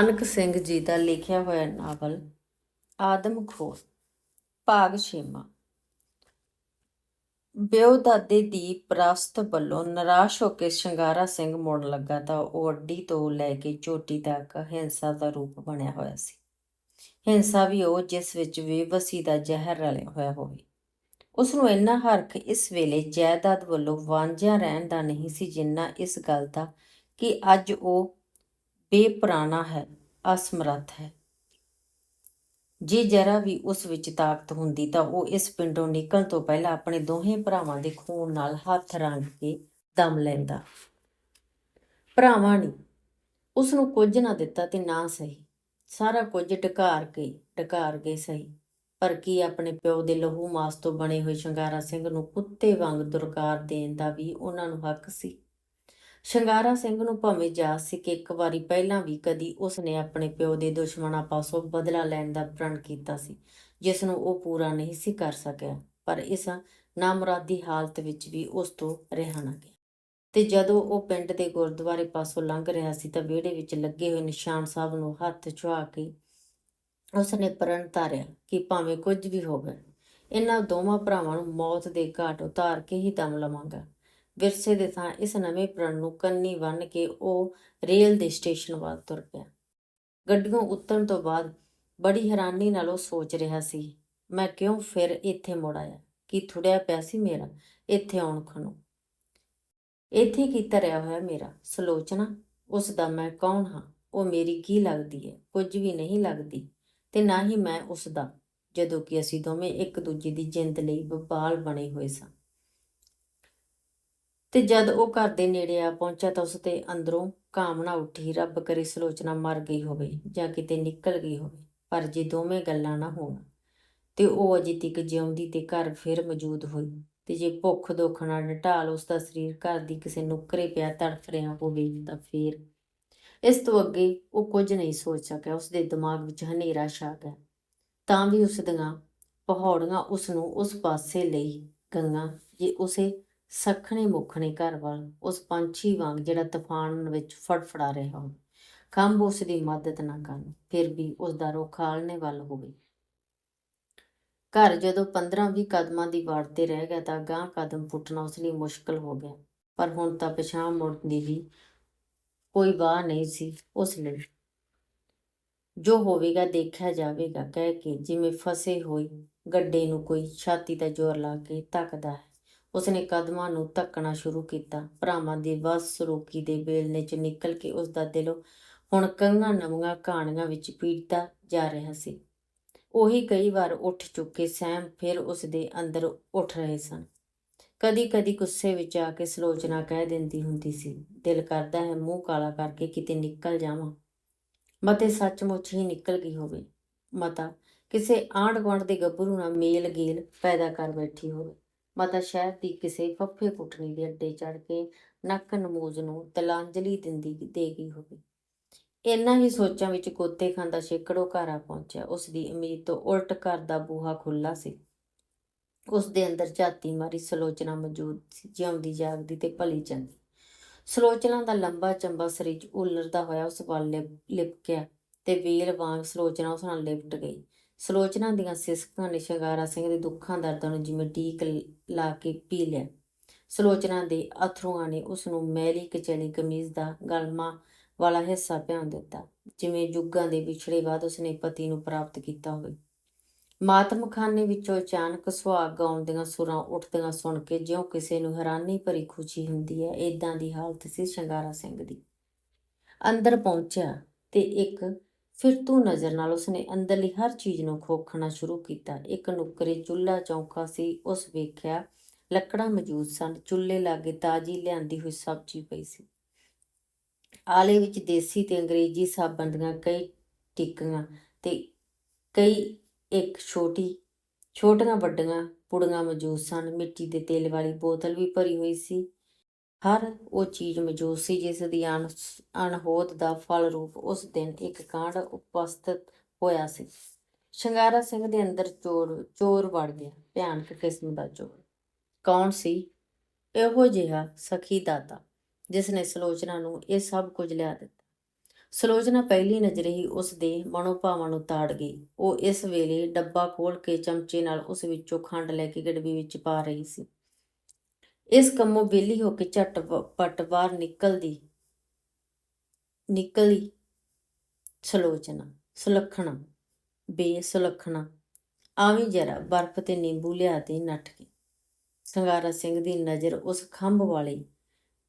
ਅਨਕ ਸਿੰਘ ਜੀ ਦਾ ਲਿਖਿਆ ਹੋਇਆ ਨਾਵਲ ਆਦਮਖੋਰ ਭਾਗ ਛੇਵਾਂ। ਬਿਓ ਦਾਦੇ ਦੀ ਪ੍ਰਸਤ ਵੱਲੋਂ ਨਿਰਾਸ਼ ਹੋ ਕੇ ਸ਼ਿੰਗਾਰਾ ਸਿੰਘ ਮੁੜਨ ਲੱਗਾ ਤਾਂ ਉਹ ਅੱਡੀ ਤੋਂ ਲੈ ਕੇ ਚੋਟੀ ਤੱਕ ਹਿੰਸਾ ਦਾ ਰੂਪ ਬਣਿਆ ਹੋਇਆ ਸੀ। ਹਿੰਸਾ ਵੀ ਉਹ ਜਿਸ ਵਿੱਚ ਬੇਵਸੀ ਦਾ ਜ਼ਹਿਰ ਰਲਿਆ ਹੋਇਆ ਹੋਵੇ। ਉਸ ਨੂੰ ਇੰਨਾ ਹਰਖ ਇਸ ਵੇਲੇ ਜਾਇਦਾਦ ਵੱਲੋਂ ਵਾਂਝਿਆ ਰਹਿਣ ਦਾ ਨਹੀਂ ਸੀ ਜਿੰਨਾ ਇਸ ਗੱਲ ਦਾ ਕਿ ਅੱਜ ਉਹ ਬੇਪਰਾਨਾ ਹੈ, ਅਸਮਰੱਥ ਹੈ। ਜੇ ਜਰਾ ਵੀ ਉਸ ਵਿੱਚ ਤਾਕਤ ਹੁੰਦੀ ਤਾਂ ਉਹ ਇਸ ਪਿੰਡੋਂ ਨਿਕਲਣ ਤੋਂ ਪਹਿਲਾਂ ਆਪਣੇ ਦੋਹੇ ਭਰਾਵਾਂ ਦੇ ਖੂਨ ਨਾਲ ਹੱਥ ਰੰਗ ਕੇ ਦਮ ਲੈਂਦਾ। ਭਰਾਵਾਂ ਨੇ ਉਸ ਨੂੰ ਕੁਝ ਨਾ ਦਿੱਤਾ ਤੇ ਨਾ ਸਹੀ। ਸਾਰਾ ਕੁਝ ਢਕਾਰ ਕੇ ਢਕਾਰ ਕੇ ਸਹੀ। ਪਰ ਕੀ ਆਪਣੇ ਪਿਓ ਦੇ ਲਹੂ ਮਾਸ ਤੋਂ ਬਣੇ ਹੋਏ ਸ਼ਿੰਗਾਰਾ ਸਿੰਘ ਨੂੰ ਕੁੱਤੇ ਵਾਂਗ ਦੁਰਕਾਰ ਦੇਣ ਦਾ ਵੀ ਉਹਨਾਂ ਨੂੰ ਹੱਕ ਸੀ? ਸ਼ਿੰਗਾਰਾ ਸਿੰਘ ਨੂੰ ਭਾਵੇਂ ਜਾ ਸੀ ਕਿ ਇੱਕ ਵਾਰੀ ਪਹਿਲਾਂ ਵੀ ਕਦੀ ਉਸ ਨੇ ਆਪਣੇ ਪਿਓ ਦੇ ਦੁਸ਼ਮਣਾਂ ਪਾਸੋਂ ਬਦਲਾ ਲੈਣ ਦਾ ਪ੍ਰਣ ਕੀਤਾ ਸੀ, ਜਿਸ ਨੂੰ ਉਹ ਪੂਰਾ ਨਹੀਂ ਸੀ ਕਰ ਸਕਿਆ, ਪਰ ਇਸ ਨਾਮਰਾਦੀ ਹਾਲਤ ਵਿੱਚ ਵੀ ਉਸ ਤੋਂ ਰਿਹਾ ਨਾ ਗਿਆ। ਤੇ ਜਦੋਂ ਉਹ ਪਿੰਡ ਦੇ ਗੁਰਦੁਆਰੇ ਪਾਸੋਂ ਲੰਘ ਰਿਹਾ ਸੀ ਤਾਂ ਵਿਹੜੇ ਵਿੱਚ ਲੱਗੇ ਹੋਏ ਨਿਸ਼ਾਨ ਸਾਹਿਬ ਨੂੰ ਹੱਥ ਛੁਆ ਕੇ ਉਸ ਨੇ ਪ੍ਰਣ ਧਾਰਿਆ ਕਿ ਭਾਵੇਂ ਕੁਝ ਵੀ ਹੋਵੇ, ਇਹਨਾਂ ਦੋਵਾਂ ਭਰਾਵਾਂ ਨੂੰ ਮੌਤ ਦੇ ਘਾਟ ਉਤਾਰ ਕੇ ਹੀ ਦਮ ਲਵਾਂਗਾ। ਵਿਰਸੇ ਦੇ ਥਾਂ ਇਸ ਨਵੇਂ ਪ੍ਰਣ ਨੂੰ ਕੰਨੀ ਬੰਨ ਕੇ ਉਹ ਰੇਲ ਦੇ ਸਟੇਸ਼ਨ ਵੱਲ ਤੁਰ ਪਿਆ। ਗੱਡੀਆਂ ਉਤਰਨ ਤੋਂ ਬਾਅਦ ਬੜੀ ਹੈਰਾਨੀ ਨਾਲ ਉਹ ਸੋਚ ਰਿਹਾ ਸੀ, ਮੈਂ ਕਿਉਂ ਫਿਰ ਇੱਥੇ ਮੁੜ ਆਇਆ? ਕੀ ਥੁੜਿਆ ਪਿਆ ਸੀ ਮੇਰਾ? ਇੱਥੇ ਆਉਣ ਖਣੋ? ਇੱਥੇ ਕੀ ਧਰਿਆ ਹੋਇਆ ਮੇਰਾ? ਸਲੋਚਨਾ? ਉਸ ਦਾ ਮੈਂ ਕੌਣ ਹਾਂ? ਉਹ ਮੇਰੀ ਕੀ ਲੱਗਦੀ ਹੈ ਕੁਝ ਵੀ ਨਹੀਂ ਲੱਗਦੀ ਤੇ ਨਾ ਹੀ ਮੈਂ ਉਸ ਦਾ, ਜਦੋਂ ਕਿ ਅਸੀਂ ਦੋਵੇਂ ਇੱਕ ਦੂਜੇ ਦੀ ਜਿੰਦ ਲਈ ਵਪਾਲ ਬਣੇ ਹੋਏ ਸਾਂ। ਤੇ ਜਦ ਉਹ ਘਰ ਦੇ ਨੇੜੇ ਆ ਪਹੁੰਚਿਆ ਤਾਂ ਉਸ ਤੇ ਅੰਦਰੋਂ ਕਾਮਨਾ ਉੱਠੀ, ਰੱਬ ਕਰੇ ਸਲੋਚਨਾ ਮਰ ਗਈ ਹੋਵੇ ਜਾਂ ਕਿਤੇ ਨਿਕਲ ਗਈ ਹੋਵੇ, ਪਰ ਜੇ ਦੋਵੇਂ ਗੱਲਾਂ ਨਾ ਹੋਣ, ਤੇ ਉਹ ਅਜੇ ਤੱਕ ਜਿਉਂਦੀ ਤੇ ਘਰ ਫਿਰ ਮੌਜੂਦ ਹੋਈ। ਤੇ ਜੇ ਭੁੱਖ ਦੁੱਖ ਨਾਲ ਢਾਲ ਉਸ ਦਾ ਸਰੀਰ ਘਰ ਦੀ ਕਿਸੇ ਨੁੱਕਰੇ ਪਿਆ ਤੜਫ ਰਿਹਾ ਹੋਵੇ ਤਾਂ ਫੇਰ ਇਸ ਤੋਂ ਅੱਗੇ ਉਹ ਕੁਝ ਨਹੀਂ ਸੋਚ ਸਕਿਆ। ਉਸ ਦੇ ਦਿਮਾਗ ਵਿੱਚ ਹਨੇਰਾ ਛਾ ਗਿਆ। ਤਾਂ ਵੀ ਉਸ ਦੀਆਂ ਪਹਾੜੀਆਂ ਉਸ ਨੂੰ ਉਸ ਪਾਸੇ ਲਈ ਗੰਗਾ ਜੇ ਉਸੇ ਸਖਣੇ ਮੁਖਣੇ ਘਰ ਵੱਲ, ਉਸ ਪੰਛੀ ਵਾਂਗ ਜਿਹੜਾ ਤੂਫਾਨ ਵਿੱਚ ਫੜਫੜਾ ਰਿਹਾ ਹੋ ਖੰਭ ਉਸ ਦੀ ਮਦਦ ਨਾ ਕਰਨ, ਫਿਰ ਵੀ ਉਸ ਦਾ ਰੁਖ ਆਲਣੇ ਵੱਲ ਹੋਵੇ। ਘਰ ਜਦੋਂ 15-20 ਕਦਮਾਂ ਦੀ ਵਾੜ ਤੇ ਰਹਿ ਗਿਆ ਤਾਂ ਗਾਂ ਕਦਮ ਪੁੱਟਣਾ ਉਸ ਲਈ ਮੁਸ਼ਕਲ ਹੋ ਗਿਆ। ਪਰ ਹੁਣ ਤਾਂ ਪਛਾਣ ਮੁੜਨ ਦੀ ਵੀ ਕੋਈ ਬਾਹ ਨਹੀਂ ਸੀ ਉਸ ਲਈ। ਜੋ ਹੋਵੇਗਾ, ਦੇਖਿਆ ਜਾਵੇਗਾ। ਕਹਿ ਕੇ ਜਿਵੇਂ ਫਸੇ ਹੋਈ ਗੱਡੇ ਨੂੰ ਕੋਈ ਛਾਤੀ ਦਾ ਜ਼ੋਰ ਲਾ ਕੇ ਧੱਕਦਾ ਹੈ। ਉਸਨੇ ਕਦਮਾਂ ਨੂੰ ਧੱਕਣਾ ਸ਼ੁਰੂ ਕੀਤਾ। ਭਰਾਵਾਂ ਦੇ ਵਸ ਰੋਕੀ ਦੇ ਬੇਲਨੇ ਚ ਨਿਕਲ ਕੇ ਉਸ ਦਾ ਦਿਲ ਹੁਣ ਕੰਗਾਂ ਨਵੀਆਂ ਕਹਾਣੀਆਂ ਵਿੱਚ ਪੀੜਦਾ ਜਾ ਰਿਹਾ ਸੀ। ਉਹੀ ਕਈ ਵਾਰ ਉੱਠ ਚੁੱਕੇ ਸਹਿਮ ਫਿਰ ਉਸ ਦੇ ਅੰਦਰ ਉੱਠ ਰਹੇ ਸਨ। ਕਦੀ ਕਦੀ ਗੁੱਸੇ ਵਿੱਚ ਆ ਕੇ ਸਲੋਚਨਾ ਕਹਿ ਦਿੰਦੀ ਹੁੰਦੀ ਸੀ, ਦਿਲ ਕਰਦਾ ਹੈ ਮੂੰਹ ਕਾਲਾ ਕਰਕੇ ਕਿਤੇ ਨਿਕਲ ਜਾਵਾਂ। ਮਤੇ ਸੱਚਮੁੱਚ ਹੀ ਨਿਕਲ ਗਈ ਹੋਵੇ। ਮਤਾ, ਕਿਸੇ ਆਂਢ ਗੁਆਂਢ ਦੇ ਗੱਭਰੂ ਨਾਲ ਮੇਲ ਗੇਲ ਪੈਦਾ ਕਰ ਬੈਠੀ ਹੋਵੇ। ਮਤਾ ਸ਼ਹਿਰ ਦੀ ਕਿਸੇ ਫੱਫੇ ਕੁੱਟਣੀ ਦੇ ਅੱਡੇ ਚੜ ਕੇ ਨੱਕ ਨਮੂਜ ਨੂੰ ਤਲਾਂਜਲੀ ਦਿੰਦੀ ਦੇ ਹੋਵੇ। ਇੰਨਾ ਹੀ ਸੋਚਾਂ ਵਿੱਚ ਕੋਤੇ ਖਾਂਦਾ ਛੇਕੜੋ ਘਰ ਪਹੁੰਚਿਆ। ਉਸ ਦੀ ਉਮੀਦ ਤੋਂ ਉਲਟ ਘਰ ਦਾ ਬੂਹਾ ਖੁੱਲਾ ਸੀ। ਉਸ ਦੇ ਅੰਦਰ ਝਾਤੀ ਮਾਰੀ ਸਲੋਚਨਾ ਮੌਜੂਦ ਸੀ, ਜਿਉਂਦੀ, ਜਾਗਦੀ ਤੇ ਭਲੀ ਚੰਗੀ। ਸਲੋਚਨਾ ਦਾ ਲੰਬਾ ਚੰਬਾ ਸਰੀਰ ਉਲਰਦਾ ਹੋਇਆ ਉਸ ਵੱਲ ਲਿਪ- ਲਿਪਕਿਆ ਤੇ ਵੇਲ ਵਾਂਗ ਸਲੋਚਨਾ ਉਸ ਨਾਲ ਲਿਪਟ ਗਈ। ਸਲੋਚਨਾ ਦੀਆਂ ਸਿਸਕਾਂ ਨੇ ਸ਼ਿੰਗਾਰਾ ਸਿੰਘ ਦੇ ਦੁੱਖਾਂ, ਦਰਦਾਂ ਨੂੰ ਜਿਵੇਂ ਢੀਕ ਲਾ ਕੇ ਪੀ ਲਿਆ। ਸਲੋਚਨਾ ਦੇ ਅਥਰੂਆਂ ਨੇ ਉਸ ਨੂੰ ਮੈਲੀ ਕਚਲੀ ਕਮੀਜ਼ ਦਾ ਗਲਮਾ ਵਾਲਾ ਹਿੱਸਾ ਭਿਉਂ ਦਿੱਤਾ, ਜਿਵੇਂ ਯੁੱਗਾਂ ਦੇ ਵਿਛੜੇ ਬਾਅਦ ਉਸਨੇ ਪਤੀ ਨੂੰ ਪ੍ਰਾਪਤ ਕੀਤਾ ਹੋਵੇ। ਮਾਤਮਖਾਨੇ ਵਿੱਚੋਂ ਅਚਾਨਕ ਸੁਹਾਗ ਗਾਉਣ ਦੀਆਂ ਸੁਰਾਂ ਉੱਠਦੀਆਂ ਸੁਣ ਕੇ ਜਿਉਂ ਕਿਸੇ ਨੂੰ ਹੈਰਾਨੀ ਭਰੀ ਖੁਸ਼ੀ ਹੁੰਦੀ ਹੈ, ਏਦਾਂ ਦੀ ਹਾਲਤ ਸੀ ਸ਼ਿੰਗਾਰਾ ਸਿੰਘ ਦੀ। ਅੰਦਰ ਪਹੁੰਚਿਆ ਤੇ ਇੱਕ ਫਿਰ ਤੂੰ ਨਜ਼ਰ ਨਾਲ ਉਸਨੇ ਅੰਦਰਲੀ ਹਰ ਚੀਜ਼ ਨੂੰ ਖੋਖਣਾ ਸ਼ੁਰੂ ਕੀਤਾ। ਇੱਕ ਨੁਕਰੇ ਚੁੱਲ੍ਹਾ ਚੌਂਕਾ ਸੀ। ਉਸ ਵੇਖਿਆ ਲੱਕੜਾਂ ਮੌਜੂਦ ਸਨ। ਚੁੱਲ੍ਹੇ ਲਾਗੇ ਤਾਜੀ ਲਿਆਂਦੀ ਹੋਈ ਸਬਜ਼ੀ ਪਈ ਸੀ। ਆਲੇ ਵਿੱਚ ਦੇਸੀ ਤੇ ਅੰਗਰੇਜ਼ੀ ਸਾਬਣ ਦੀਆਂ ਕਈ ਟਿੱਕੀਆਂ ਤੇ ਕਈ ਇੱਕ ਛੋਟੀ, ਛੋਟੀਆਂ ਵੱਡੀਆਂ ਪੁੜੀਆਂ ਮੌਜੂਦ ਸਨ। ਮਿੱਟੀ ਦੇ ਤੇਲ ਵਾਲੀ ਬੋਤਲ ਵੀ ਭਰੀ ਹੋਈ ਸੀ। ਹਰ ਉਹ ਚੀਜ਼ ਮੌਜੂਦ ਸੀ ਜਿਸ ਦੀ ਅਣ ਅਣਹੋਦ ਦਾ ਫਲ ਰੂਪ ਉਸ ਦਿਨ ਇੱਕ ਕਾਂਡ ਉਪਸਥਿਤ ਹੋਇਆ ਸੀ। ਸ਼ਿੰਗਾਰਾ ਸਿੰਘ ਦੇ ਅੰਦਰ ਚੋਰ ਚੋਰ ਵੜ ਗਿਆ, ਭਿਆਨਕ ਕਿਸਮ ਦਾ ਚੋਰ। ਕੌਣ ਸੀ? ਇਹੋ ਜਿਹਾ ਸਖੀ ਦਾਤਾ, ਜਿਸ ਨੇ ਸਲੋਚਨਾ ਨੂੰ ਇਹ ਸਭ ਕੁਝ ਲਿਆ ਦਿੱਤਾ। ਸਲੋਚਨਾ ਪਹਿਲੀ ਨਜ਼ਰੇ ਹੀ ਉਸ ਦੇ ਮਨੋਭਾਵਾਂ ਨੂੰ ਤਾੜ ਗਈ। ਉਹ ਇਸ ਵੇਲੇ ਡੱਬਾ ਖੋਲ ਕੇ ਚਮਚੇ ਨਾਲ ਉਸ ਵਿੱਚੋਂ ਖੰਡ ਲੈ ਕੇ ਗੜਵੀ ਵਿੱਚ ਪਾ ਰਹੀ ਸੀ। ਇਸ ਕੰਮੋਂ ਵਿਹਲੀ ਹੋ ਕੇ ਝਟ ਪਟ ਬਾਹਰ ਨਿਕਲਦੀ, ਨਿਕਲੀ। ਸਲੋਚਨਾ, ਸੁਲੱਖਣਾ, ਬੇਸੁਲੱਖਣਾ, ਆਵੀਂ ਜਰਾ ਬਰਫ਼ ਤੇ ਨਿੰਬੂ ਲਿਆ ਤੇ ਨੱਠ ਕੇ ਸੰਗਾਰਾ ਸਿੰਘ ਦੀ ਨਜ਼ਰ ਉਸ ਖੰਭ ਵਾਲੇ,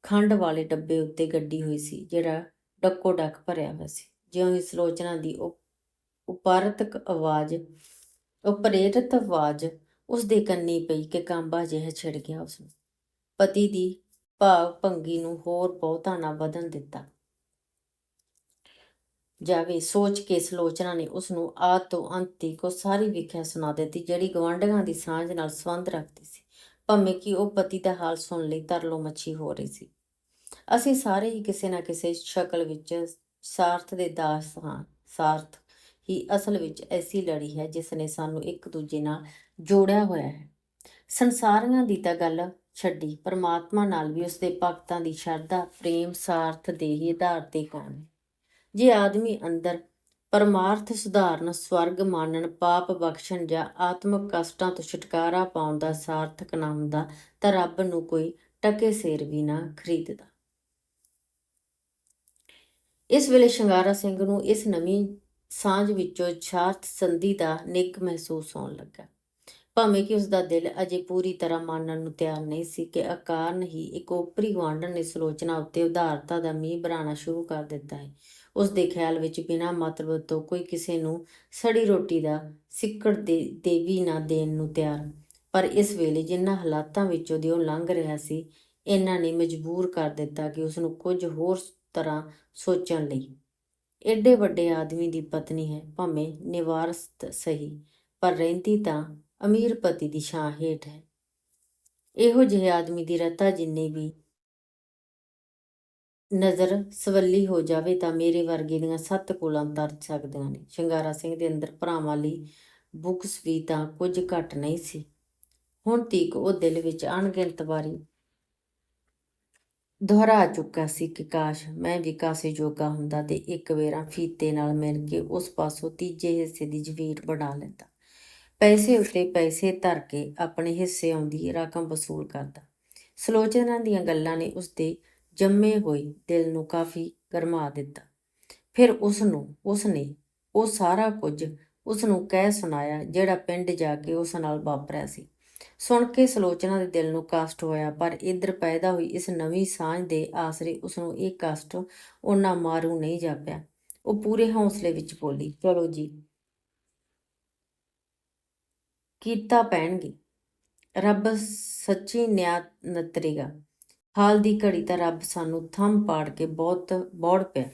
ਖੰਡ ਵਾਲੇ ਡੱਬੇ ਉੱਤੇ ਗੱਡੀ ਹੋਈ ਸੀ, ਜਿਹੜਾ ਡੱਕੋ ਡੱਕ ਭਰਿਆ ਹੋਇਆ ਸੀ। ਜਿਉਂ ਹੀ ਸਲੋਚਨਾ ਦੀ ਉਪਾਰਤਕ ਆਵਾਜ਼, ਉਪਰੇਰਿਤ ਆਵਾਜ਼ ਉਸ ਦੇ ਕੰਨੀ ਪਈ ਕਿ ਕਾਂਬਾ ਜਿਹਾ ਛਿੜ ਗਿਆ ਉਸ ਨੂੰ ਪਤੀ ਦੀ ਭਾਵ ਭੰਗੀ ਨੂੰ ਹੋਰ ਬਹੁਤਾ ਨਾ ਵਧਣ ਦਿੱਤਾ। ਜਾਵੇ, ਸੋਚ ਕੇ ਸਲੋਚਨਾ ਨੇ ਉਸ ਨੂੰ ਆਦ ਤੋਂ ਅੰਤ ਤੱਕ ਉਹ ਸਾਰੀ ਵਿਖਿਆ ਸੁਣਾ ਦਿੱਤੀ, ਜਿਹੜੀ ਗਵਾਂਢੀਆਂ ਦੀ ਸਾਂਝ ਨਾਲ ਸੰਬੰਧ ਰੱਖਦੀ ਸੀ। ਭਾਵੇਂ ਕਿ ਉਹ ਪਤੀ ਦਾ ਹਾਲ ਸੁਣ ਲਈ ਤਰਲੋ ਮੱਛੀ ਹੋ ਰਹੀ ਸੀ। ਅਸੀਂ ਸਾਰੇ ਹੀ ਕਿਸੇ ਨਾ ਕਿਸੇ ਸ਼ਕਲ ਵਿੱਚ ਸਾਰਥ ਦੇ ਦਾਸ ਹਾਂ। ਸਾਰਥ ਹੀ ਅਸਲ ਵਿੱਚ ਐਸੀ ਲੜੀ ਹੈ ਜਿਸ ਨੇ ਸਾਨੂੰ ਇੱਕ ਦੂਜੇ ਨਾਲ ਜੋੜਿਆ ਹੋਇਆ ਹੈ। ਸੰਸਾਰੀਆਂ ਦੀ ਤਾਂ ਗੱਲ ਛੱਡੀ, ਪਰਮਾਤਮਾ ਨਾਲ ਵੀ ਉਸਦੇ ਭਗਤਾਂ ਦੀ ਸ਼ਰਧਾ, ਪ੍ਰੇਮ, ਸਾਰਥ ਦੇ ਹੀ ਆਧਾਰ ਤੇ ਕੌਣ ਹੈ? ਜੇ ਆਦਮੀ ਅੰਦਰ ਪਰਮਾਰਥ ਸੁਧਾਰਨ, ਸਵਰਗ ਮਾਨਣ, ਪਾਪ ਬਖਸ਼ਣ ਜਾਂ ਆਤਮਿਕ ਕਸ਼ਟਾਂ ਤੋਂ ਛੁਟਕਾਰਾ ਪਾਉਣ ਦਾ ਸਾਰਥਕ ਨਾ ਹੁੰਦਾ ਤਾਂ ਰੱਬ ਨੂੰ ਕੋਈ ਟਕੇ ਸੇਰ ਵੀ ਨਾ ਖਰੀਦਦਾ। ਇਸ ਵੇਲੇ ਸ਼ਿੰਗਾਰਾ ਸਿੰਘ ਨੂੰ ਇਸ ਨਵੀਂ ਸਾਂਝ ਵਿੱਚੋਂ ਛਾਰਤ ਸੰਧੀ ਦਾ ਨਿੱਕ ਮਹਿਸੂਸ ਹੋਣ ਲੱਗਾ। ਭਾਵੇਂ ਕਿ ਉਸ ਦਾ ਦਿਲ ਅਜੇ ਪੂਰੀ ਤਰ੍ਹਾਂ ਮੰਨਣ ਨੂੰ ਤਿਆਰ ਨਹੀਂ ਸੀ ਕਿ ਅਕਾਰਨ ਹੀ ਇੱਕ ਓਪਰੀ ਗਵਾਂਢਣ ਨੇ ਸਲੋਚਨਾ ਉੱਤੇ ਉਦਾਰਤਾ ਦਾ ਮੀਂਹ ਬਰਾਣਾ ਸ਼ੁਰੂ ਕਰ ਦਿੱਤਾ ਹੈ। ਉਸ ਦੇ ਖਿਆਲ ਵਿੱਚ ਬਿਨਾਂ ਮਤਲਬ ਤੋਂ ਕੋਈ ਕਿਸੇ ਨੂੰ ਸੜੀ ਰੋਟੀ ਦਾ ਸਿੱਕੜ ਦੇ ਦੇਵੀ ਨਾ ਦੇਣ ਨੂੰ ਤਿਆਰ। ਪਰ ਇਸ ਵੇਲੇ ਜਿਨ੍ਹਾਂ ਹਾਲਾਤਾਂ ਵਿੱਚੋਂ ਦੀ ਉਹ ਲੰਘ ਰਿਹਾ ਸੀ, ਇਹਨਾਂ ਨੇ ਮਜਬੂਰ ਕਰ ਦਿੱਤਾ ਕਿ ਉਸ ਨੂੰ ਕੁਝ ਹੋਰ ਤਰ੍ਹਾਂ ਸੋਚਣ ਲਈ। ਐਡੇ ਵੱਡੇ ਆਦਮੀ ਦੀ ਪਤਨੀ ਹੈ, ਭਾਵੇਂ ਨਿਵਾਰਸਤ ਸਹੀ, ਪਰ ਰਹਿੰਦੀ ਤਾਂ ਅਮੀਰ ਪਤੀ ਦੀ ਛਾਂ ਹੇਠ ਹੈ। ਇਹੋ ਜਿਹੇ ਆਦਮੀ ਦੀ ਰਤਾ ਜਿੰਨੀ ਵੀ ਨਜ਼ਰ ਸਵੱਲੀ ਹੋ ਜਾਵੇ ਤਾਂ ਮੇਰੇ ਵਰਗੇ ਦੀਆਂ ਸੱਤ ਕੋਲਾਂ ਤਰ ਸਕਦੀਆਂ ਨੇ। ਸ਼ਿੰਗਾਰਾ ਸਿੰਘ ਦੇ ਅੰਦਰ ਭਰਾਵਾਂ ਲਈ ਬੁੱਕਸ ਵੀ ਤਾਂ ਕੁਝ ਘੱਟ ਨਹੀਂ ਸੀ। ਹੁਣ ਤੀਕ ਉਹ ਦਿਲ ਵਿੱਚ ਅਣਗਿਣਤ ਵਾਰੀ ਦੁਹਰਾ ਚੁੱਕਾ ਸੀ ਕਿ ਕਾਸ਼ ਮੈਂ ਵੀ ਕਾਸੇ ਜੋਗਾ ਹੁੰਦਾ ਤੇ ਇੱਕ ਵੇਰਾ ਫੀਤੇ ਨਾਲ ਮਿਲ ਕੇ ਉਸ ਪਾਸੋਂ ਤੀਜੇ ਹਿੱਸੇ ਦੀ ਜ਼ਵੀਰ ਬਣਾ ਲੈਂਦਾ। ਪੈਸੇ ਉੱਤੇ ਪੈਸੇ ਧਰ ਕੇ ਆਪਣੇ ਹਿੱਸੇ ਆਉਂਦੀ ਰਕਮ ਵਸੂਲ ਕਰਦਾ। ਸਲੋਚਨਾ ਦੀਆਂ ਗੱਲਾਂ ਨੇ ਉਸਦੇ ਜੰਮੇ ਹੋਏ ਦਿਲ ਨੂੰ ਕਾਫੀ ਗਰਮਾ ਦਿੱਤਾ। ਫਿਰ ਉਸ ਨੂੰ ਉਸ ਨੇ ਉਹ ਸਾਰਾ ਕੁਝ ਉਸ ਨੂੰ ਕਹਿ ਸੁਣਾਇਆ, ਜਿਹੜਾ ਪਿੰਡ ਜਾ ਕੇ ਉਸ ਨਾਲ ਵਾਪਰਿਆ ਸੀ। ਸੁਣ ਕੇ ਸਲੋਚਨਾ ਦੇ ਦਿਲ ਨੂੰ ਕਸ਼ਟ ਹੋਇਆ, ਪਰ ਇਧਰ ਪੈਦਾ ਹੋਈ ਇਸ ਨਵੀਂ ਸਾਂਝ ਦੇ ਆਸਰੇ ਉਸ ਨੂੰ ਇਹ ਕਸ਼ਟ ਉਹਨਾਂ ਮਾਰੂ ਨਹੀਂ ਜਾਪਿਆ। ਉਹ ਪੂਰੇ ਹੌਸਲੇ ਵਿੱਚ ਬੋਲੀ, ਚਲੋ ਜੀ ਕੀਤਾ ਪੈਣਗੇ। ਰੱਬ ਸੱਚੀ ਨਿਆਂ ਨਤਰੇਗਾ। ਹਾਲ ਦੀ ਘੜੀ ਤਾਂ ਰੱਬ ਸਾਨੂੰ ਥੰਮ ਪਾੜ ਕੇ ਬਹੁਤ ਬੋੜ ਪਿਆ।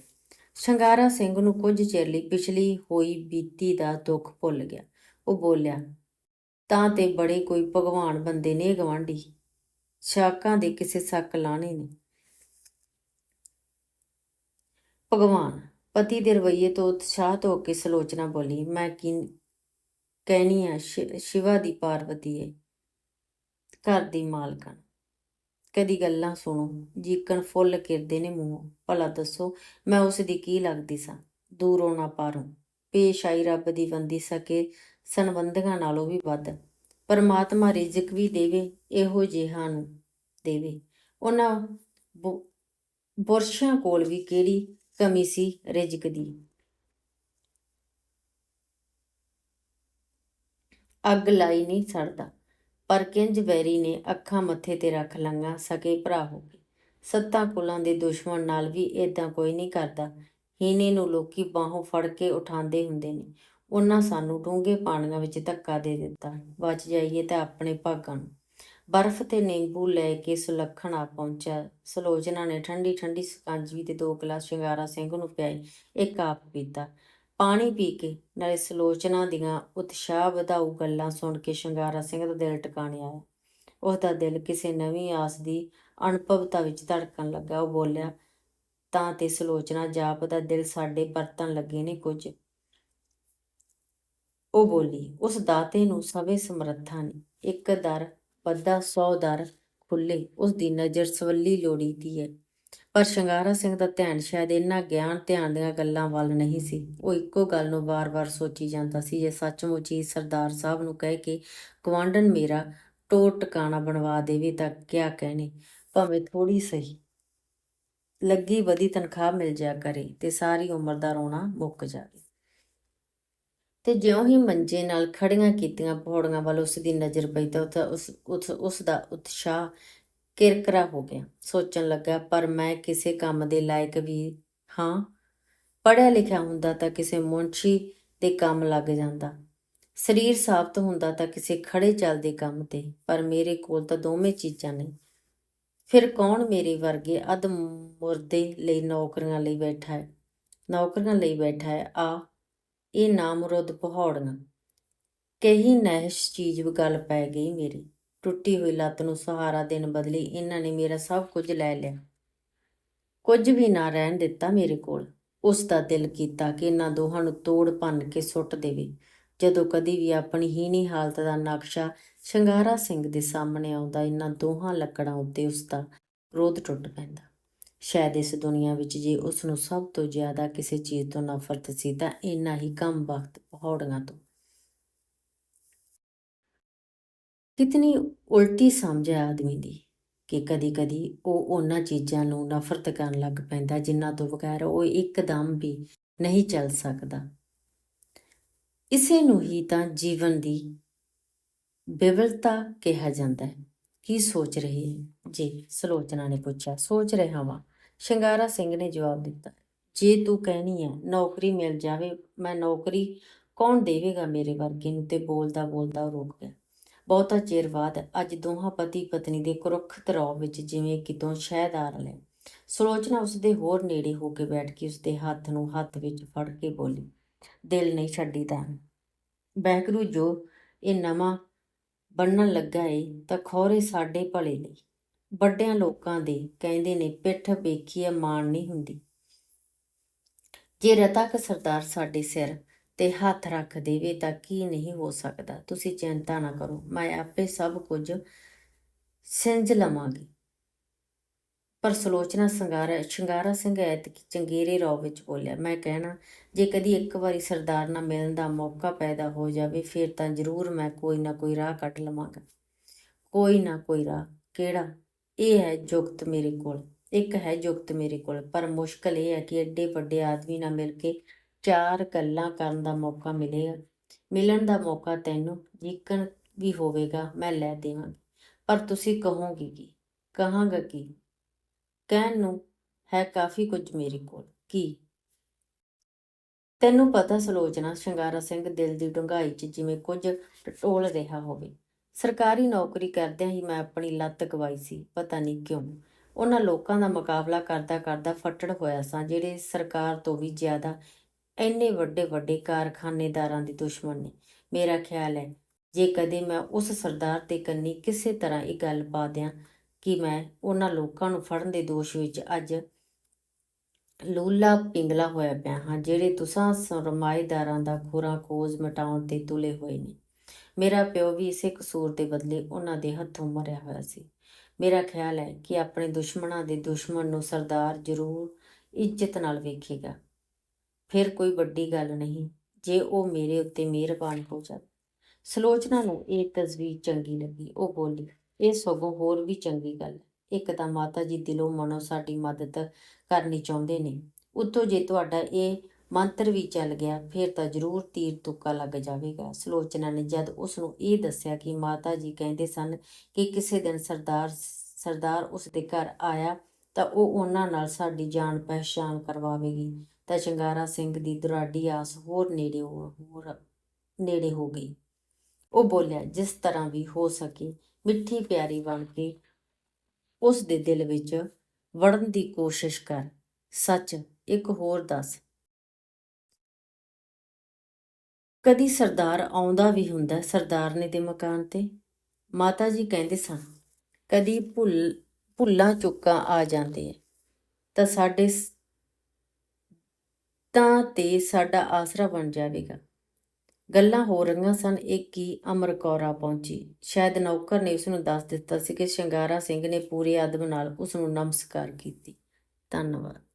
ਸ਼ੰਗਾਰਾ ਸਿੰਘ ਨੂੰ ਕੁਝ ਚਿਰ ਲਈ ਪਿਛਲੀ ਹੋਈ ਬੀਤੀ ਦਾ ਦੁੱਖ ਭੁੱਲ ਗਿਆ। ਉਹ ਬੋਲਿਆ, ਤਾਂ ਤੇ ਬੜੇ ਕੋਈ ਭਗਵਾਨ ਬੰਦੇ ਨੇ ਗਵਾਂਢੀ। ਸ਼ਾਕਾਂ ਦੇ ਕਿਸੇ ਸੱਕ ਲਾਣੇ ਨੇ। ਭਗਵਾਨ, ਪਤੀ ਦੇ ਰਵਈਏ ਤੋਂ ਉਤਸ਼ਾਹਤ ਹੋ ਕੇ ਸਲੋਚਨਾ ਬੋਲੀ, ਮੈਂ ਕੀ ਕਹਿਣੀ ਆ ਸ਼ਿਵਾ ਦੀ ਪਾਰਵਤੀ ਏ, ਘਰ ਦੀ ਮਾਲਕਣ। ਕਦੀ ਗੱਲਾਂ ਸੁਣੋ, ਜੀਕਣ ਫੁੱਲ ਕਿਰਦੇ ਨੇ ਮੂੰਹ। ਭਲਾ ਦੱਸੋ, ਮੈਂ ਉਸ ਦੀ ਕੀ ਲੱਗਦੀ ਸਾਂ? ਦੂਰੋਂ ਨਾ ਪਾਰੋਂ। ਪੇਸ਼ ਆਈ ਰੱਬ ਦੀ ਬੰਦੀ ਸਕੇ ਸੰਬੰਧੀਆਂ ਨਾਲੋਂ ਵੀ ਵੱਧ। ਪਰਮਾਤਮਾ ਰਿਜ਼ਕ ਵੀ ਦੇਵੇ, ਇਹੋ ਜਿਹਾਂ ਨੂੰ ਦੇਵੇ। ਉਹਨਾਂ ਬੁਰਸ਼ਾਂ ਕੋਲ ਵੀ ਕਿਹੜੀ ਕਮੀ ਸੀ ਰਿਜ਼ਕ ਦੀ? ਅੱਗ ਲਾਈ ਨਹੀਂ ਸੜਦਾ। ਪਰ ਕਿੰਜ ਵੈਰੀ ਨੇ ਅੱਖਾਂ ਮੱਥੇ ਤੇ ਰੱਖ ਲੰਗਾ ਸਕੇ ਭਰਾ ਹੋ ਗਏ। ਸੱਤਾਂ ਕੁਲਾਂ ਦੇ ਦੁਸ਼ਮਣ ਨਾਲ ਵੀ ਇਦਾਂ ਕੋਈ ਨਹੀਂ ਕਰਦਾ। ਹੀਨੇ ਨੂੰ ਲੋਕੀ ਬਾਹੋਂ ਫੜ ਕੇ ਉਠਾਉਂਦੇ ਹੁੰਦੇ ਨੇ। ਉਹਨਾਂ ਸਾਨੂੰ ਡੂੰਘੇ ਪਾਣੀਆਂ ਵਿੱਚ ਧੱਕਾ ਦੇ ਦਿੱਤਾ। ਬਚ ਜਾਈਏ ਤਾਂ ਆਪਣੇ ਭਾਗਾਂ ਨੂੰ। ਬਰਫ਼ ਤੇ ਨਿੰਬੂ ਲੈ ਕੇ ਸੁਲੱਖਣ ਆ ਪਹੁੰਚਿਆ। ਸਲੋਚਨਾ ਨੇ ਠੰਡੀ ਠੰਡੀ ਸਕੰਜਵੀ ਤੇ ਦੋ ਗਲਾਸ ਸ਼ਿੰਗਾਰਾ ਸਿੰਘ ਨੂੰ ਪਿਆਈ। ਇੱਕ ਆਪ ਪੀਤਾ। ਪਾਣੀ ਪੀ ਕੇ ਨਾਲੇ ਸਲੋਚਨਾ ਦੀਆਂ ਉਤਸ਼ਾਹ ਵਧਾਊ ਗੱਲਾਂ ਸੁਣ ਕੇ ਸ਼ਿੰਗਾਰਾ ਸਿੰਘ ਦਾ ਦਿਲ ਟਿਕਾਣੇ ਆਇਆ। ਉਸ ਦਾ ਦਿਲ ਕਿਸੇ ਨਵੀਂ ਆਸ ਦੀ ਅਨੁਭਵਤਾ ਵਿੱਚ ਧੜਕਣ ਲੱਗਾ। ਉਹ ਬੋਲਿਆ, ਤਾਂ ਤੇ ਸਲੋਚਨਾ ਜਾਪ ਦਾ ਦਿਲ ਸਾਡੇ ਪਰਤਣ ਲੱਗੇ ਨੇ ਕੁਝ। ਉਹ ਬੋਲੀ, ਉਸ ਦਾਤੇ ਨੂੰ ਸਵੇ ਸਮਰੱਥਾ ਨੇ। ਇੱਕ ਦਰ ਪੱਦਾ 100 ਦਰ ਖੁੱਲੇ। ਉਸ ਦੀ ਨਜ਼ਰ ਸਵੱਲੀ ਲੋੜੀ ਦੀ ਹੈ ਪਰ ਸ਼ਿੰਗਾਰਾ ਸਿੰਘ ਦਾ ਧਿਆਨ ਸ਼ਾਇਦ ਇਹਨਾਂ ਗਿਆਨ ਧਿਆਨ ਦੀਆਂ ਗੱਲਾਂ ਵੱਲ ਨਹੀਂ ਸੀ। ਉਹ ਇੱਕੋ ਗੱਲ ਨੂੰ ਵਾਰ-ਵਾਰ ਸੋਚੀ ਜਾਂਦਾ ਸੀ, ਜੇ ਸੱਚਮੁੱਚ ਹੀ ਸਰਦਾਰ ਸਾਹਿਬ ਨੂੰ ਕਹਿ ਕੇ ਗਵਾਂਢਣ ਮੇਰਾ ਟੋਟ ਟਿਕਾਣਾ ਬਣਵਾ ਦੇਵੇ ਤਾਂ ਕਿਆ ਕਹਿਣੇ? ਭਾਵੇਂ ਥੋੜੀ ਸਹੀ। ਲੱਗੀ ਵਧੀ ਤਨਖਾਹ ਮਿਲ ਜਾ ਕਰੇ ਤੇ ਸਾਰੀ ਉਮਰ ਦਾ ਰੋਣਾ ਮੁੱਕ ਜਾਵੇ। ਤੇ ਜਿਉਂ ਹੀ ਮੰਜੇ ਨਾਲ ਖੜੀਆਂ ਕੀਤੀਆਂ ਪੌੜੀਆਂ ਵੱਲ ਉਸ ਦੀ ਨਜ਼ਰ ਪਈ ਤਾਂ ਉਹ- ਉਸ ਉਸ ਉਸ ਦਾ ਉਤਸ਼ਾਹ ਕਿਰਕਰਾ ਹੋ ਗਿਆ। ਸੋਚਣ ਲੱਗਾ, ਪਰ ਮੈਂ ਕਿਸੇ ਕੰਮ ਦੇ ਲਾਇਕ ਵੀ ਹਾਂ। ਪੜਿਆ ਲਿਖਿਆ ਹੁੰਦਾ ਤਾਂ ਕਿਸੇ ਮੁੰਸ਼ੀ ਦੇ ਕੰਮ ਲੱਗ ਜਾਂਦਾ। ਸਰੀਰ ਸਾਫ਼ਤ ਹੁੰਦਾ ਤਾਂ ਕਿਸੇ ਖੜੇ ਚੱਲਦੇ ਕੰਮ ਤੇ, ਪਰ ਮੇਰੇ ਕੋਲ ਤਾਂ ਦੋਵੇਂ ਚੀਜ਼ਾਂ ਨਹੀਂ ਫਿਰ ਕੌਣ ਮੇਰੇ ਵਰਗੇ ਅਧ ਮੁਰਦੇ ਲਈ ਨੌਕਰੀਆਂ ਲਈ ਬੈਠਾ ਹੈ? ਨੌਕਰੀਆਂ ਲਈ ਬੈਠਾ ਹੈ? ਆ, ਇਹ ਨਾਮਰਦ ਪਹਾੜੀਆਂ ਕਹੀ ਨਹਿਸ਼ ਚੀਜ਼ ਗੱਲ ਪੈ ਗਈ ਮੇਰੀ। ਟੁੱਟੀ ਹੋਈ ਲੱਤ ਨੂੰ ਸਹਾਰਾ ਦੇਣ ਬਦਲੇ ਇਹਨਾਂ ਨੇ ਮੇਰਾ ਸਭ ਕੁਝ ਲੈ ਲਿਆ। ਕੁਝ ਵੀ ਨਾ ਰਹਿਣ ਦਿੱਤਾ ਮੇਰੇ ਕੋਲ। ਉਸ ਦਾ ਦਿਲ ਕੀਤਾ ਕਿ ਇਹਨਾਂ ਦੋਹਾਂ ਨੂੰ ਤੋੜ ਭੰਨ ਕੇ ਸੁੱਟ ਦੇਵੇ। ਜਦੋਂ ਕਦੀ ਵੀ ਆਪਣੀ ਹੀਣੀ ਹਾਲਤ ਦਾ ਨਕਸ਼ਾ ਸ਼ਿੰਗਾਰਾ ਸਿੰਘ ਦੇ ਸਾਹਮਣੇ ਆਉਂਦਾ, ਇਹਨਾਂ ਦੋਹਾਂ ਲੱਕੜਾਂ ਉੱਤੇ ਉਸ ਦਾ ਕ੍ਰੋਧ ਟੁੱਟ ਪੈਂਦਾ। ਸ਼ਾਇਦ ਇਸ ਦੁਨੀਆ ਵਿੱਚ ਜੇ ਉਸ ਨੂੰ ਸਭ ਤੋਂ ਜ਼ਿਆਦਾ ਕਿਸੇ ਚੀਜ਼ ਤੋਂ ਨਫ਼ਰਤ ਸੀ, ਤਾਂ ਇੰਨਾ ਹੀ ਕੰਮ ਵਕਤ ਪਹਾੜੀਆਂ ਤੋਂ ਕਿਤਨੀ ਉਲਟੀ ਸਮਝ ਹੈ ਆਦਮੀ ਦੀ ਕਿ ਕਦੀ-ਕਦੀ ਉਹ ਉਹਨਾਂ ਚੀਜ਼ਾਂ ਨੂੰ ਨਫ਼ਰਤ ਕਰਨ ਲੱਗ ਪੈਂਦਾ ਜਿਨ੍ਹਾਂ ਤੋਂ ਬਗੈਰ ਉਹ ਇੱਕਦਮ ਵੀ ਨਹੀਂ ਚੱਲ ਸਕਦਾ। ਇਸੇ ਨੂੰ ਹੀ ਤਾਂ ਜੀਵਨ ਦੀ ਵਿਵਲਤਾ ਕਿਹਾ ਜਾਂਦਾ ਹੈ। ਕੀ ਸੋਚ ਰਹੀ ਹੈ? ਜੀ, ਸਲੋਚਨਾ ਨੇ ਪੁੱਛਿਆ। ਸੋਚ ਰਿਹਾ ਹਾਂ ਸ਼ਿੰਗਾਰਾ ਸਿੰਘ ਨੇ ਜਵਾਬ ਦਿੱਤਾ। ਜੇ ਤੂੰ ਕਹਿਣੀ ਹੈ ਨੌਕਰੀ ਮਿਲ ਜਾਵੇ, ਮੈਂ ਨੌਕਰੀ ਕੌਣ ਦੇਵੇਗਾ ਮੇਰੇ ਵਰਗੇ ਨੂੰ? ਤੇ ਬੋਲਦਾ ਬੋਲਦਾ ਉਹ ਰੁਕ ਗਿਆ। ਬਹੁਤਾ ਚਿਰ ਬਾਅਦ ਅੱਜ ਦੋਹਾਂ ਪਤੀ ਪਤਨੀ ਦੇ ਕੁਰੱਖਤ ਰੌਬ ਵਿੱਚ ਜਿਵੇਂ ਕਿਤੋਂ ਸ਼ਹਿਦ ਆ ਰਿਹਾ ਸਲੋਚਨਾ ਉਸਦੇ ਹੋਰ ਨੇੜੇ ਹੋ ਕੇ ਬੈਠ ਕੇ ਉਸਦੇ ਹੱਥ ਨੂੰ ਹੱਥ ਵਿੱਚ ਫੜ ਕੇ ਬੋਲੀ, ਦਿਲ ਨਹੀਂ ਛੱਡੀਦਾ ਬੈਕਰੂ ਜੋ ਇਹ ਨਵਾਂ ਬਣਨ ਲੱਗਾ ਏ ਤਾਂ ਖੋਰੇ ਸਾਡੇ ਭਲੇ ਲਈ। ਵੱਡਿਆਂ ਲੋਕਾਂ ਦੇ ਕਹਿੰਦੇ ਨੇ ਪਿੱਠ ਵੇਖੀਏ ਮਾਣ ਨਹੀਂ ਹੁੰਦੀ। ਜੇ ਰਤਕ ਸਰਦਾਰ ਸਾਡੇ ਸਿਰ ਤੇ ਹੱਥ ਰੱਖ ਦੇਵੇ ਤਾਂ ਕੀ ਨਹੀਂ ਹੋ ਸਕਦਾ। ਤੁਸੀਂ ਚਿੰਤਾ ਨਾ ਕਰੋ। ਮੈਂ ਆਪੇ ਸਭ ਕੁਝ ਸਿੰਜ ਲਵਾਂਗੀ। ਪਰ ਸਲੋਚਨਾ ਸੰਗਾਰਾ, ਸ਼ਿੰਗਾਰਾ ਸਿੰਘ ਐਤਕੀ ਚੰਗੇਰੇ ਰੌ ਵਿੱਚ ਬੋਲਿਆ, ਮੈਂ ਕਹਿਣਾ, ਜੇ ਕਦੀ ਇੱਕ ਵਾਰੀ ਸਰਦਾਰ ਨਾਲ ਮਿਲਣ ਦਾ ਮੌਕਾ ਪੈਦਾ ਹੋ ਜਾਵੇ, ਫਿਰ ਤਾਂ ਜ਼ਰੂਰ ਮੈਂ ਕੋਈ ਨਾ ਕੋਈ ਰਾਹ ਕੱਢ ਲਵਾਂਗਾ। ਕੋਈ ਨਾ ਕੋਈ ਰਾਹ। ਕਿਹੜਾ? ਇਹ ਹੈ ਜੁਗਤ ਮੇਰੇ ਕੋਲ। ਇੱਕ ਹੈ ਜੁਗਤ ਮੇਰੇ ਕੋਲ। ਪਰ ਮੁਸ਼ਕਲ ਇਹ ਹੈ ਕਿ ਐਡੇ ਵੱਡੇ ਆਦਮੀ ਨਾਲ ਮਿਲ ਕੇ ਚਾਰ ਗੱਲਾਂ ਕਰਨ ਦਾ ਮੌਕਾ ਮਿਲੇਗਾ ਮਿਲਣ ਦਾ ਮੌਕਾ ਤੈਨੂੰ ਜਿੱਕਣ ਵੀ ਹੋਵੇਗਾ, ਮੈਂ ਲੈ ਦੇਵਾਂਗੀ। ਪਰ ਤੁਸੀਂ ਕਹੋਗੇ ਕੀ? ਕਹਾਂਗਾ ਕੀ? ਕਹਿਣ ਨੂੰ ਹੈ ਕਾਫੀ ਕੁਝ ਮੇਰੇ ਕੋਲ। ਕੀ? ਤੈਨੂੰ ਪਤਾ ਸਲੋਚਨਾ ਸ਼ਿੰਗਾਰਾ ਸਿੰਘ ਦਿਲ ਦੀ ਡੂੰਘਾਈ 'ਚ ਜਿਵੇਂ ਕੁਝ ਟਟੋਲ ਰਿਹਾ ਹੋਵੇ। ਸਰਕਾਰੀ ਨੌਕਰੀ ਕਰਦਿਆਂ ਹੀ ਮੈਂ ਆਪਣੀ ਲੱਤ ਗਵਾਈ ਸੀ, ਪਤਾ ਨਹੀਂ ਕਿਉਂ। ਉਹਨਾਂ ਲੋਕਾਂ ਦਾ ਮੁਕਾਬਲਾ ਕਰਦਾ ਕਰਦਾ ਫੱਟੜ ਹੋਇਆ ਸਾਂ, ਜਿਹੜੇ ਸਰਕਾਰ ਤੋਂ ਵੀ ਜ਼ਿਆਦਾ ਇੰਨੇ ਵੱਡੇ ਵੱਡੇ ਕਾਰਖਾਨੇਦਾਰਾਂ ਦੇ ਦੁਸ਼ਮਣ ਨੇ ਮੇਰਾ ਖਿਆਲ ਹੈ, ਜੇ ਕਦੇ ਮੈਂ ਉਸ ਸਰਦਾਰ ਤੇ ਕੰਨੀ ਕਿਸੇ ਤਰ੍ਹਾਂ ਇਹ ਗੱਲ ਪਾ ਦਿਆਂ ਕਿ ਮੈਂ ਉਹਨਾਂ ਲੋਕਾਂ ਨੂੰ ਫੜਨ ਦੇ ਦੋਸ਼ ਵਿੱਚ ਅੱਜ ਲੂਲਾ ਪਿੰਗਲਾ ਹੋਇਆ ਪਿਆ ਹਾਂ, ਜਿਹੜੇ ਤੁਸਾਂ ਸਰਮਾਏਦਾਰਾਂ ਦਾ ਖੁਰਾ ਖੋਜ ਮਟਾਉਣ ਤੇ ਤੁਲੇ ਹੋਏ ਨੇ। ਮੇਰਾ ਪਿਓ ਵੀ ਇਸੇ ਕਸੂਰ ਦੇ ਬਦਲੇ ਉਹਨਾਂ ਦੇ ਹੱਥੋਂ ਮਰਿਆ ਹੋਇਆ ਸੀ। ਮੇਰਾ ਖਿਆਲ ਹੈ ਕਿ ਆਪਣੇ ਦੁਸ਼ਮਣਾਂ ਦੇ ਦੁਸ਼ਮਣ ਨੂੰ ਸਰਦਾਰ ਜ਼ਰੂਰ ਇੱਜ਼ਤ ਨਾਲ ਵੇਖੇਗਾ। ਫਿਰ ਕੋਈ ਵੱਡੀ ਗੱਲ ਨਹੀਂ, ਜੇ ਉਹ ਮੇਰੇ ਉੱਤੇ ਮਿਹਰਬਾਨ ਹੋ ਜਾਵੇ। ਸਲੋਚਨਾ ਨੂੰ ਇਹ ਤਸਵੀਰ ਚੰਗੀ ਲੱਗੀ। ਉਹ ਬੋਲੀ, ਇਹ ਸਗੋਂ ਹੋਰ ਵੀ ਚੰਗੀ ਗੱਲ ਇੱਕ ਤਾਂ ਮਾਤਾ ਜੀ ਦਿਲੋਂ ਮਨੋਂ ਸਾਡੀ ਮਦਦ ਕਰਨੀ ਚਾਹੁੰਦੇ ਨੇ। ਉੱਤੋਂ ਜੇ ਤੁਹਾਡਾ ਇਹ ਮੰਤਰ ਵੀ ਚੱਲ ਗਿਆ, ਫਿਰ ਤਾਂ ਜ਼ਰੂਰ ਤੀਰ ਤੁੱਕਾ ਲੱਗ ਜਾਵੇਗਾ। ਸਲੋਚਨਾ ਨੇ ਜਦ ਉਸ ਨੂੰ ਇਹ ਦੱਸਿਆ ਕਿ ਮਾਤਾ ਜੀ ਕਹਿੰਦੇ ਸਨ ਕਿ ਕਿਸੇ ਦਿਨ ਸਰਦਾਰ ਸਰਦਾਰ ਉਸ ਦੇ ਘਰ ਆਇਆ ਤਾਂ ਉਹ ਉਹਨਾਂ ਨਾਲ ਸਾਡੀ ਜਾਣ ਪਹਿਚਾਣ ਕਰਵਾਵੇਗੀ। ਤਾਂ ਸ਼ਿੰਗਾਰਾ ਸਿੰਘ ਦੀ ਦੁਰਾਡੀ ਆਸ ਹੋਰ ਨੇੜੇ ਹੋ- ਹੋਰ ਨੇੜੇ ਹੋ ਗਈ। ਉਹ ਬੋਲਿਆ, ਜਿਸ ਤਰ੍ਹਾਂ ਵੀ ਹੋ ਸਕੇ, ਮਿੱਠੀ ਪਿਆਰੀ ਬਣ ਕੇ ਉਸ ਦੇ ਦਿਲ ਵਿੱਚ ਵੜਨ ਦੀ ਕੋਸ਼ਿਸ਼ ਕਰ। ਸੱਚ, ਇੱਕ ਹੋਰ ਦੱਸ। ਕਦੀ ਸਰਦਾਰ ਆਉਂਦਾ ਵੀ ਹੁੰਦਾ ਸਰਦਾਰਨੇ ਦੇ ਮਕਾਨ ਤੇ? ਮਾਤਾ ਜੀ ਕਹਿੰਦੇ ਸਨ, ਕਦੀ ਭੁੱਲ, ਭੁੱਲਾਂ ਚੁੱਕਾਂ ਆ ਜਾਂਦੇ ਆ। ਤਾਂ ਸਾਡੇ ਤਾਂ ਤੇ ਸਾਡਾ ਆਸਰਾ ਬਣ ਜਾਵੇਗਾ। ਗੱਲਾਂ ਹੋ ਰਹੀਆਂ ਸਨ ਇੱਕ ਹੀ ਅਮਰ ਕੌਰਾ ਪਹੁੰਚੀ। ਸ਼ਾਇਦ ਨੌਕਰ ਨੇ ਉਸ ਨੂੰ ਦੱਸ ਦਿੱਤਾ ਸੀ ਕਿ ਸ਼ਿੰਗਾਰਾ ਸਿੰਘ ਨੇ ਪੂਰੇ ਅਦਬ ਨਾਲ ਉਸ ਨੂੰ ਨਮਸਕਾਰ ਕੀਤੀ। ਧੰਨਵਾਦ।